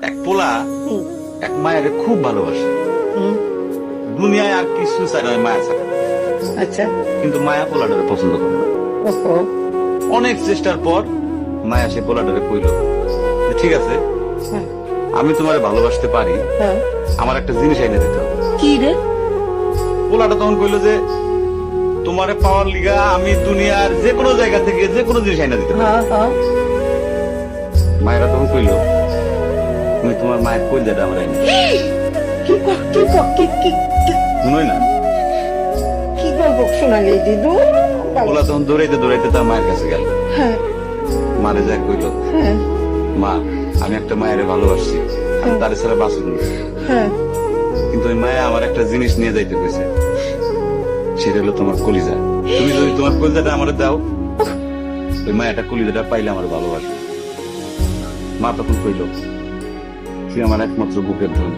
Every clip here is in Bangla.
এক পোলা এক মায়ের খুব ভালোবাসে। দুনিয়ায় আর কিছু চায় না মায়া ছাড়া। আচ্ছা। কিন্তু মায়া পোলাটারে পছন্দ করে না। অনেক চেষ্টার পর মায়া সে পোলাটারে কইল ঠিক আছে হ্যাঁ, আমি তোমারে ভালোবাসতে পারি হ্যাঁ। আমার একটা জিনিস এনে দিতে হবে। কি রে? পোলাটা তখন কইলো যে তোমারে পাওয়ার লিগা আমি দুনিয়ার যে কোনো জায়গা থেকে যে কোনো জিনিস এনে দিতে পারি। হ্যাঁ। মায়েরা তখন কইলো তুমি তোমার মায়ের কইল যেটা আমার এনে কি? কি কি কি শুনোই না। কি গল্প শোনালি দিদু। পোলা তখন দৌড়াইতে দৌড়াইতে তার মায়ের কাছে গেল। হ্যাঁ। মারে যায় কইলো হ্যাঁ। মা আমি একটা মায়ের ভালোবাসছি আমি তার ছাড়া বাঁচব না। হ্যাঁ। কিন্তু ওই মায়া আমার একটা জিনিস নিয়ে যাইতে কইছে। সেটা হলো তোমার কলিজা। তুমি যদি তোমার কলিজাটা আমার দাও ওই মায়াটা কলিজাটা পাইলে আমার ভালোবাসবে। মা তখন কইল তুই আমার একমাত্র বুকের ধন।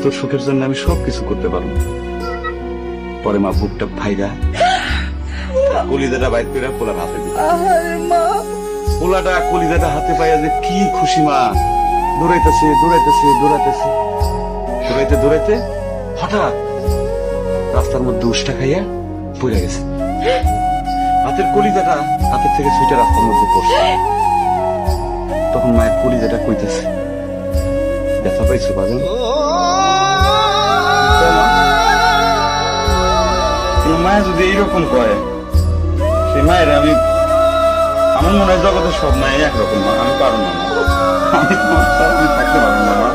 তোর সুখের জন্য আমি সবকিছু করতে পারব। পরে মা বুকটা ভাইরা কলিজাটা বাইর করে পোলার হাতে মা। পোলাটা কলিজাটা হাতে পাইয়া যে কি খুশি মা। দৌড়াইতেছে দৌড়াইতেছে দৌড়াইতেছে। দৌড়াইতে দৌড়াইতে হঠাৎ রাস্তার মধ্যে উষ্টা খাইয়া পড়ে গেছে। হাতের কলিজাটা হাতের থেকে ছুটে রাস্তার মধ্যে পড়ছে। তখন মায়ের কলিজাটা কইতেছে ব্যথা পাইছো বাজন মায়া যদি এইরকম করে সেই মায়ের আমি আমার মনে হয় জগতের সব মায়ের একরকম আমি পারব না আমি থাকতে পারব না